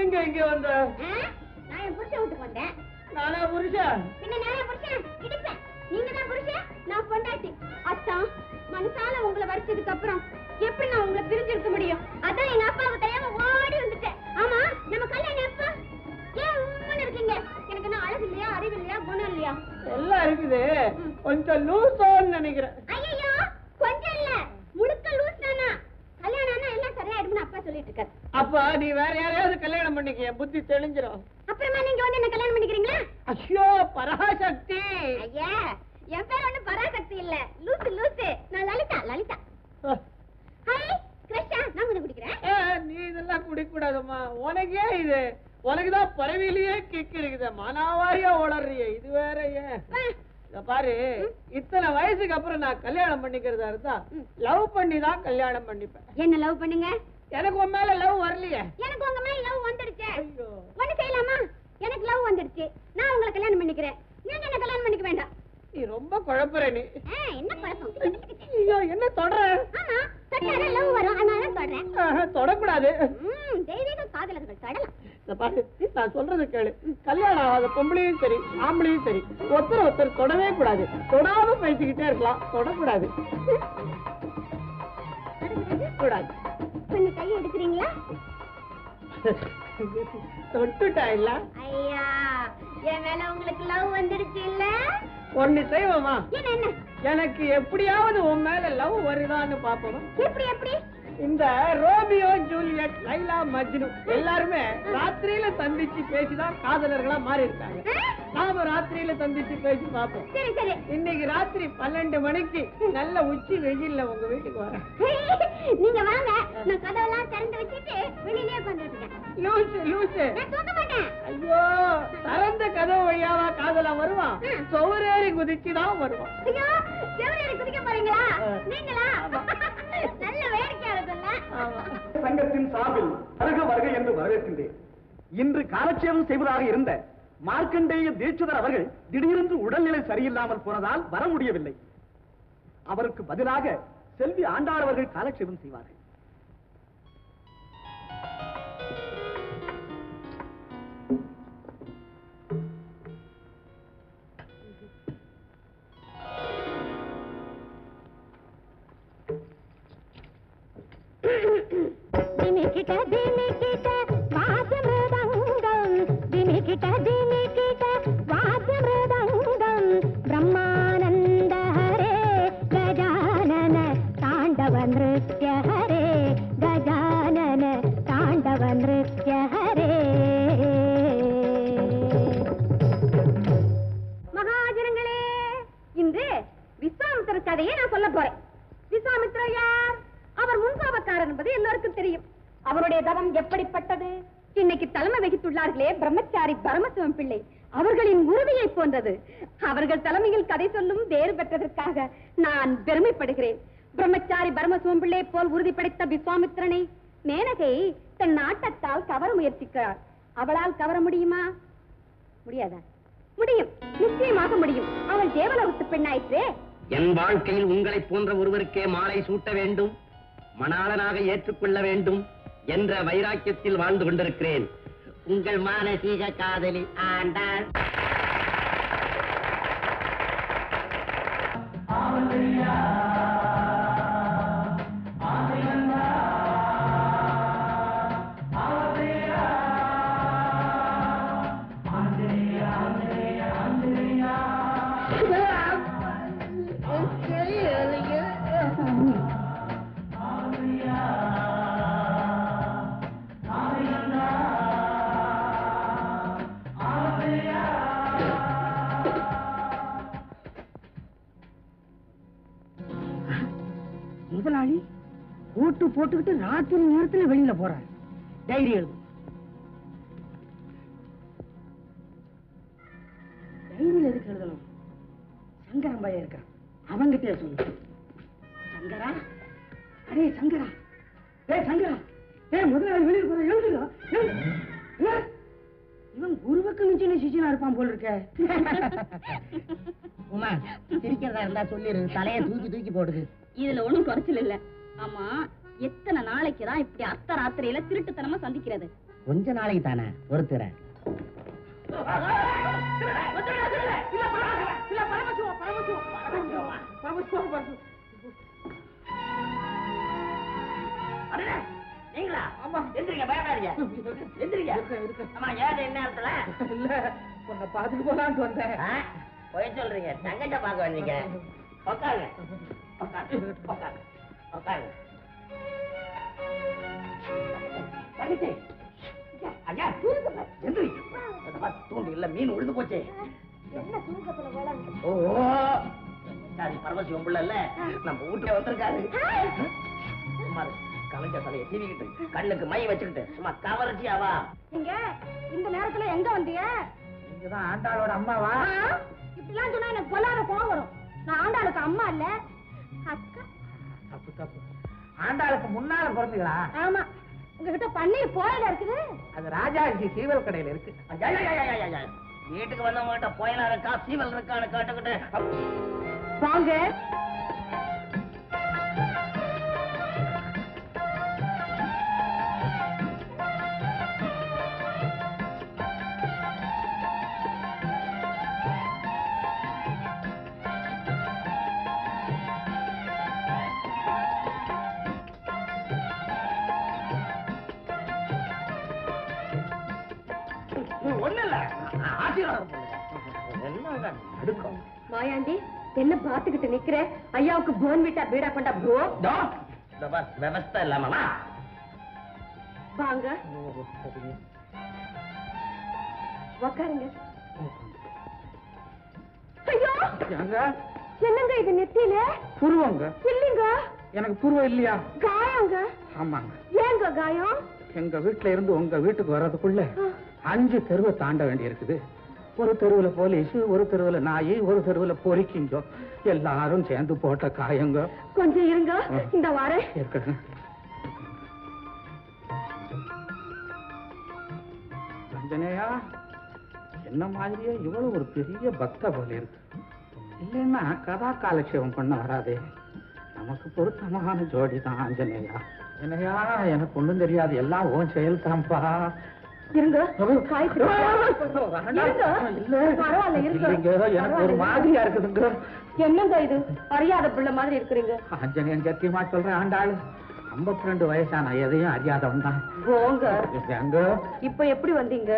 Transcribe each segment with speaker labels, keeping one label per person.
Speaker 1: எங்க இங்க வந்த?
Speaker 2: ஆ? நான் என் புருஷன் வீட்டுக்கு வந்தேன்.
Speaker 1: நானா புருஷன்?
Speaker 2: பின்ன நானே புருஷன்? இடிப்பேன். நீங்க தான் புருஷன்? நான் பொண்டாட்டி. அத்தான் மனசால உங்களை வரைச்சதுக்கு அப்புறம் எப்படி நான் உங்களை பிரிஞ்சிருக்க முடியும்? அதான் எங்க அப்பாவுக்கு தெரியாம ஓடி வந்துட்டேன். ஆமா நம்ம கல்யாணம் எப்ப ஏன் இருக்கீங்க? எனக்கு என்ன அழகு இல்லையா அறிவு இல்லையா குணம் இல்லையா?
Speaker 1: எல்லாம் இருக்குது. கொஞ்சம் லூசோன்னு நினைக்கிறேன்
Speaker 2: ஐயோ கொஞ்சம் இல்ல முழுக்க லூஸ் தானா கல்யாணம் ஆனா எல்லாம் சரியாயிடும்னு அப்பா சொல்லிட்டு இருக்காரு
Speaker 1: அப்ப நீ வேற யாரையாவது கல்யாணம் பண்ணிக்க என் புத்தி தெளிஞ்சிரும்.
Speaker 2: அப்புறமா நீங்க வந்து என்ன கல்யாணம் பண்ணிக்கிறீங்களா?
Speaker 1: ஐயோ பராசக்தி!
Speaker 2: ஐயா என் பேர் ஒண்ணு பராசக்தி இல்ல. லூசு லூசு. நான் லலிதா லலிதா. ஹாய் கிருஷ்ணா நான் கொஞ்சம் குடிக்கிறேன்.
Speaker 1: நீ இதெல்லாம் குடிக்க கூடாதும்மா உனக்கே இது. உனக்குதான் பறவையிலேயே கிக் இருக்குது. மனாவாரியா உளறிய. இது வேற ஏன்? பாரு. இத்தனை வயசுக்கு அப்புறம் நான் கல்யாணம் பண்ணிக்கிறதா இருந்தா லவ் பண்ணி தான் கல்யாணம் பண்ணிப்பேன்.
Speaker 2: என்ன லவ் பண்ணுங்க?
Speaker 1: எனக்கு உன் மேல லவ் வரலையே.
Speaker 2: எனக்கு உங்க மேல லவ் வந்துடுச்சு
Speaker 1: ஐயோ.
Speaker 2: ஒண்ணு செய்யலாமா? எனக்கு லவ் வந்துடுச்சு நான் உங்களை கல்யாணம் பண்ணிக்கிறேன். நீங்க என்ன கல்யாணம் பண்ணிக்க வேண்டாம்.
Speaker 1: நீ ரொம்ப குழப்புற நீ.
Speaker 2: என்ன குழப்பம்?
Speaker 1: ஐயோ என்ன தொடர
Speaker 2: ஆமா தொட்டாலே லவ் வரும். அதனால தொடறேன்
Speaker 1: தொடக்கூடாது.
Speaker 2: ம் தெய்வீக காதலர்கள் தொடலாம்.
Speaker 1: நான் சொல்றது கேளு. கல்யாணம் ஆகாத பொம்பளையும் சரி ஆம்பளையும் சரி. ஒருத்தர் ஒருத்தர் தொடவே கூடாது. தொடாம பேசிக்கிட்டே இருக்கலாம். தொடக்கூடாது. கூடாது.
Speaker 2: கொஞ்சம் கையை எடுக்கிறீங்களா?
Speaker 1: தொட்டுட்டா இல்ல?
Speaker 2: ஐயா என் மேல உங்களுக்கு லவ் வந்துடுச்சு இல்ல?
Speaker 1: ஒண்ணு செய்வோமா? எனக்கு எப்படியாவது உன் மேல லவ் வருதான்னு பாப்போம்
Speaker 2: எப்படி எப்படி?
Speaker 1: இந்த ரோமியோ ஜூலியட் லைலா மஜ்னு எல்லாருமே ராத்திரியில சந்திச்சு பேசிதான் காதலர்களா மாறி இருக்காங்க? நாம ராத்திரியில சந்திச்சு பேசி பார்ப்போம்.
Speaker 2: சரி சரி.
Speaker 1: இன்னைக்கு ராத்திரி பன்னெண்டு மணிக்கு நல்ல உச்சி வெயில்ல உங்க வீட்டுக்கு வரேன்.
Speaker 2: நீங்க வாங்க. நான் கதவெல்லாம் திறந்து வச்சுட்டு வெளியிலே
Speaker 1: லூசு லூசு.
Speaker 2: நான் தூங்க மாட்டேன்.
Speaker 1: ஐயோ திறந்த கதவு வழியாவா காதலா வருவான். சுவரேறி குதிச்சுதான் வருவான்.
Speaker 2: ஐயோ செவரேறி குதிக்க போறீங்களா. நீங்களா? நல்ல வேடிக்கையா இருக்குல்ல.
Speaker 1: ஆமா.
Speaker 3: சங்கத்தின் சார்பில் வருக வருக என்று வரவேற்கின்றேன். இன்று காலட்சேபம் செய்வதாக இருந்த மார்க்கண்டேய தீட்சிதர் அவர்கள் திடீரென்று உடல்நிலை சரியில்லாமல் போனதால் வர முடியவில்லை. அவருக்கு பதிலாக செல்வி ஆண்டாளவர்கள் காலட்சேபம் செய்வார்கள்.
Speaker 2: முன்சாபக்காரர் என்பது எல்லோருக்கும் தெரியும். அவருடைய தவம் எப்படிப்பட்டது? இன்னைக்கு தலைமை வகித்துள்ளார்களே பிரம்மச்சாரி பரமசிவம் பிள்ளை. அவர்களின் உறுதியை போன்றது. அவர்கள் தலைமையில் கதை சொல்லும் வேறு பெற்றதற்காக நான் பெருமைப்படுகிறேன். பிரம்மச்சாரி பரமசிவம் பிள்ளை போல் உறுதி படைத்த விஸ்வாமித்திரனை மேனகை தன் நாட்டத்தால் கவர முயற்சிக்கிறார். அவளால் கவர முடியுமா? முடியாதா? முடியும். நிச்சயமாக முடியும். அவள் தேவலோகத்து பெண்ணாயிற்றே.
Speaker 4: என் வாழ்க்கையில் உங்களை போன்ற ஒருவருக்கே மாலை சூட்ட வேண்டும். மணாளனாக ஏற்றுக்கொள்ள வேண்டும் என்ற வைராக்கியத்தில் வாழ்ந்து கொண்டிருக்கிறேன். உங்கள் மானசீக காதலி ஆண்டாள்.
Speaker 1: ஓட்டு போட்டுக்கிட்டு ராத்திரி நேரத்துல வெளியில போறாரு. டைரி எழுது. டைரியில் எதுக்கு எழுதணும்? சங்கரன் பையன் இருக்கான். அவங்கிட்டே சொல்லு. சங்கரா? அரே சங்கரா. ஏய் சங்கரா. ஏய் முதலாளி வெளியில போற எழுதுடா. எழுது ஏ, இவன் குருவை
Speaker 5: உங்களுக்கு மிஞ்சின சிசினா இருப்பான் போல் இருக்க. உமா சிரிக்கிறதா இருந்தா சொல்லிரு. தலைய தூக்கி தூக்கி போடுது.
Speaker 6: இதுல ஒண்ணும் குறைச்சல் இல்ல. ஆமா எத்தனை நாளைக்கு தான் இப்படி அர்த்த ராத்திரியில திருட்டுத்தனமா சந்திக்கிறது?
Speaker 5: கொஞ்ச நாளைக்கு தானே பொறுத்துறேன்
Speaker 7: அடடே, நீங்களா? எந்திரிங்க பயப்படாதீங்க. எந்திரிங்க. ஆமா ஏன் என்ன இடத்துல
Speaker 1: இல்ல உன்னை பாத்துட்டு போலான்ட்டு வந்தேன்?
Speaker 7: போய் சொல்றீங்க. தங்கச்ச பார்க்க வந்தீங்க. உட்காருங்க உட்காருங்க உட்காருங்க உட்காருங்க தூண்டு இல்ல மீன் உழுது போச்சு. ஓ சாரி பரமசிவம் புள்ள இல்ல. நம்ம வீட்டுல வந்திருக்காரு. கலைஞ்ச தலையை சீவிக்கிட்டு கண்ணுக்கு மை வச்சுக்கிட்டு. சும்மா கவர்ச்சியாவா
Speaker 6: நீங்க இந்த நேரத்துல எங்க வந்தீங்க
Speaker 5: நீங்கதான் ஆண்டாளோட அம்மாவா?
Speaker 6: இப்படிலாம் சொன்னா எனக்கு பொல்லாத கோவம் வரும். நான் ஆண்டாளுக்கு அம்மா இல்ல அக்கா.
Speaker 5: தப்பு தப்பு. ஆண்டாளுக்கு முன்னால பிறந்துங்களா?
Speaker 6: ஆமா. உங்ககிட்ட பன்னீர் போயில இருக்குது.
Speaker 5: அது ராஜாஜி சீவல் கடையில இருக்கு.
Speaker 7: வீட்டுக்கு வந்தவங்ககிட்ட புயலா இருக்கா? சீவல் இருக்கான்னு கேட்டுக்கிட்டு.
Speaker 6: வாங்க.
Speaker 7: நடுக்கம்?
Speaker 6: மாயாண்டி என்ன பாத்துக்கிட்டு நிக்கிற ஐயாவுக்கு போன் விட்டா பீடா கொண்டா ப்ரோ
Speaker 7: இதோ, இதோ பார், விவஸ்தை இல்லாமமா
Speaker 6: வாங்க. உக்காருங்க. ஐயோ!
Speaker 5: எங்க
Speaker 6: என்னங்க இது நெத்தியில?
Speaker 5: புருவங்க.
Speaker 6: இல்லைங்க.
Speaker 5: எனக்கு புருவம் இல்லையா?
Speaker 6: காயங்க.
Speaker 5: ஆமாங்க.
Speaker 6: ஏங்க காயம்?
Speaker 5: எங்க வீட்டுல இருந்து உங்க வீட்டுக்கு வர்றதுக்குள்ள அஞ்சு தெருவை தாண்ட வேண்டியிருக்குது. ஒரு தெருவுல போலீஸ் ஒரு தெருவுல நாய் ஒரு தெருவுல பொறிக்கிங்க எல்லாரும் சேர்ந்து போட்ட காயங்க.
Speaker 6: கொஞ்சம் இருங்க இந்த வரேன்.
Speaker 5: இருக்கட்டும். ரஞ்சனையா என்ன மாதிரியே இவ்வளவு ஒரு பெரிய பக்த போல இருக்கு. இல்லைன்னா கதா காலட்சேபம் பண்ண வராதே. நமக்கு பொருத்தமான ஜோடி தான் ஆஞ்சநேயா என்னையா எனக்கு ஒண்ணும் தெரியாது. எல்லாம் உன் செயல் தான்ப்பா
Speaker 6: இருங்க.
Speaker 5: ஒரு மாதிரியா இருக்குதுங்க.
Speaker 6: என்னங்க இது? அறியாத பிள்ளை மாதிரி இருக்கிறீங்க.
Speaker 5: ஆஞ்சநேயன் சத்தியமா சொல்றேன் ஆண்டாள். ஐம்பத்தி ரெண்டு வயசான எதையும் அறியாதவன் தான்
Speaker 6: இப்ப எப்படி வந்தீங்க?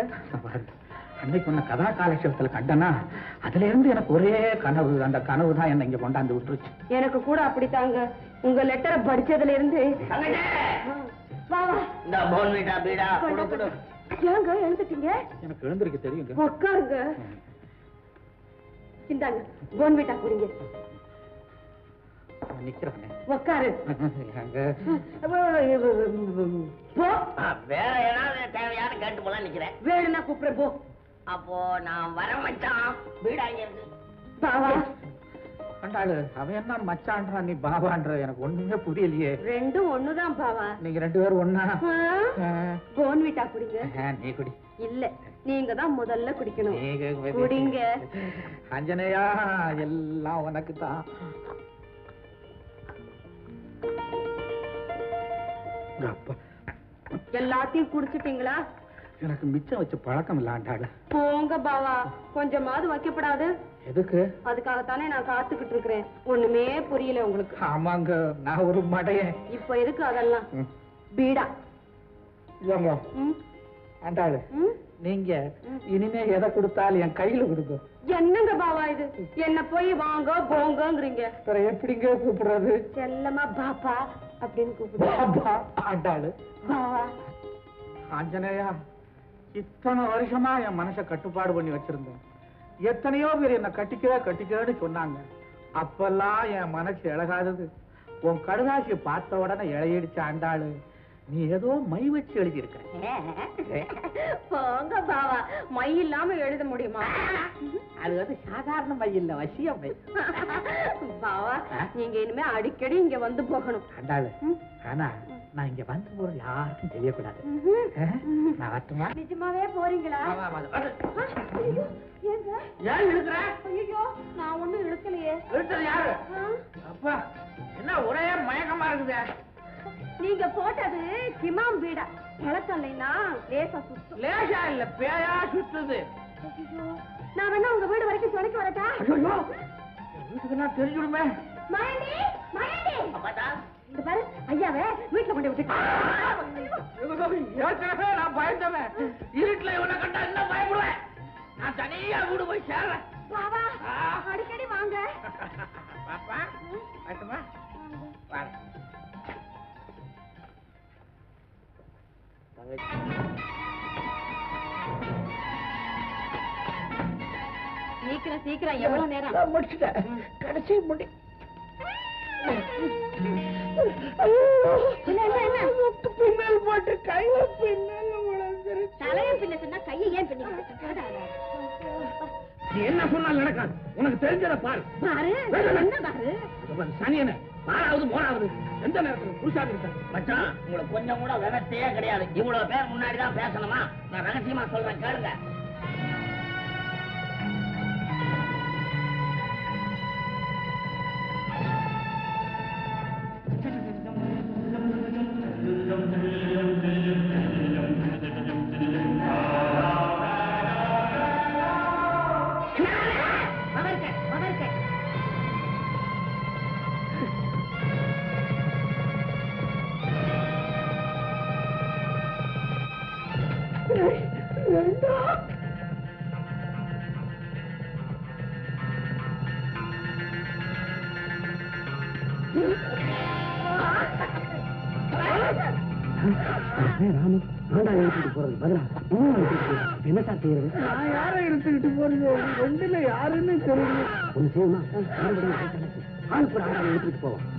Speaker 5: அன்னைக்கு உன்னை கதா காலட்சேபத்துல கண்டனா அதுல இருந்து எனக்கு ஒரே கனவு அந்த கனவு தான் என்ன இங்க கொண்டாந்து விட்டுருச்சு.
Speaker 6: எனக்கு கூட அப்படித்தாங்க. உங்க லெட்டரை படிச்சதுல இருந்து
Speaker 7: போன் வீட்டா
Speaker 6: ஏங்க எழுந்துட்டீங்க?
Speaker 5: எனக்கு எழுந்திருக்க தெரியுங்க.
Speaker 6: உட்காருங்க இந்தாங்க போன்விட்டா குடிங்க.
Speaker 5: நான் நிக்கிறேனே
Speaker 6: உட்காரு போ.
Speaker 7: வேற ஏதாவது தேவையான கேட்டு போல நிக்கிறேன்.
Speaker 6: வேணும்னா கூப்பிடுறேன் போ.
Speaker 7: அப்போ நான் வர மச்சான். வீடா இங்க இருக்கு.
Speaker 5: அவன் என்ன மச்சான்றான் நீ பாபான்ற எனக்கு ஒண்ணுமே புரியலையே.
Speaker 6: ரெண்டும் ஒண்ணுதான் பாவா.
Speaker 5: நீங்க ரெண்டு பேரும்
Speaker 6: போன்விட்டா குடிங்க.
Speaker 5: நீ குடி.
Speaker 6: இல்ல நீங்க தான் முதல்ல குடிக்கணும். குடிங்க.
Speaker 5: அஞ்சனையா எல்லாம் உனக்கு தான்.
Speaker 6: எல்லாத்தையும் குடிச்சிட்டீங்களா?
Speaker 5: எனக்கு மிச்சம் வச்சு பழக்கம் இல்ல ஆண்டாளு.
Speaker 6: போங்க பாவா கொஞ்சமாவது வைக்கப்படாது.
Speaker 5: எதுக்கு?
Speaker 6: அதுக்காகத்தானே நான் காத்துக்கிட்டு இருக்கிறேன். ஒண்ணுமே புரியல உங்களுக்கு.
Speaker 5: ஆமாங்க நான் ஒரு மடையன்.
Speaker 6: இப்ப எதுக்கு அதெல்லாம். பீடா. ம்,
Speaker 5: ஆண்டாளு. நீங்க இனிமே எதை கொடுத்தாலும் என் கையில கொடுங்க.
Speaker 6: என்னங்க பாவா இது? என்ன போய் வாங்க போங்கங்கிறீங்க.
Speaker 5: எப்படிங்க கூப்பிடுறது?
Speaker 6: செல்லமா பாப்பா அப்படின்னு
Speaker 5: ஆண்டாளு.
Speaker 6: பாவா.
Speaker 5: ஆஞ்சநேயா இத்தனை வருஷமா என் மனசை கட்டுப்பாடு பண்ணி வச்சிருந்தேன். எத்தனையோ பேர் என்ன கட்டிக்க கட்டிக்கன்னு சொன்னாங்க. அப்பெல்லாம் என் மனசு இழகாதது. உன் கடுதாசியை பார்த்த உடனே இழையடிச்ச ஆண்டாளு. நீ ஏதோ மை வச்சு எழுதியிருக்க
Speaker 6: போங்க பாவா. மை இல்லாம எழுத முடியுமா?
Speaker 5: அது வந்து சாதாரண மை இல்ல வசிய மை.
Speaker 6: பாவா நீங்க இனிமே அடிக்கடி இங்க வந்து போகணும்.
Speaker 5: ஆண்டாளு
Speaker 6: ம்.
Speaker 5: ஆனா நான் இங்க வந்த போறது யாருக்கும் தெரியக்கூடாது? நான் வரட்டுமா?
Speaker 6: நிஜமாவே போறீங்களா?
Speaker 5: ஏன் இழுக்கிற?
Speaker 6: ஐயோ நான் ஒண்ணும் இழுக்கலையே.
Speaker 5: இழுத்தது யாரு? அப்பா என்ன ஒரே மயக்கமா இருக்குதே?
Speaker 6: நீங்க போட்டது கிமாம் வீடா. பழக்கம் இல்லைன்னா லேசா சுத்தும்.
Speaker 5: லேசா இல்ல பேயா சுத்துது.
Speaker 6: நான் வேணா உங்க வீடு வரைக்கும் துணைக்கு வரட்டா?
Speaker 5: ஐயோ வீட்டுக்கெல்லாம் தெரிஞ்சுடுமே.
Speaker 6: மயண்டி மயண்டி இந்த பாரு ஐயாவே வீட்டுல கொண்டு
Speaker 5: ஏற்கனவே நான் பயந்தவன். இருட்டுல இவனை கண்டா என்ன பயப்படுவேன். நான் தனியா வீடு போய் சேர்றேன்.
Speaker 6: அடிக்கடி வாங்க.
Speaker 5: பாப்பா.
Speaker 6: சீக்கிரம் எவ்வளவு நேரம்?
Speaker 5: நான் முடிச்சுட்டேன். கடைசி முடி
Speaker 6: என்ன, என்ன, என்ன?
Speaker 5: பின்னல் போட்டு கையில பின்னல்
Speaker 6: தலைய பின்ன சொன்னா கையை ஏன் பின்ன
Speaker 5: என்ன சொன்னாலும் நடக்காது. உனக்கு தெரிஞ்சத பாரு.
Speaker 6: பாரு. என்ன? பாரு?
Speaker 5: சனியன ஆறாவது மூணாவது எந்த நேரத்துல புதுசாக இருக்க
Speaker 7: மச்சான் உங்களுக்கு கொஞ்சம் கூட விவசாயே கிடையாது. இவ்வளவு பேர் முன்னாடி தான் பேசணுமா? நான் ரகசியமா சொல்றேன் கேளுங்க. என்ன சார் செய்யறது?
Speaker 5: நான் யாரை எடுத்துக்கிட்டு போறது? ரெண்டுல யாருன்னு தெரியல
Speaker 7: ஒண்ணு செய்யணுமா? மறுபடியும் போவோம்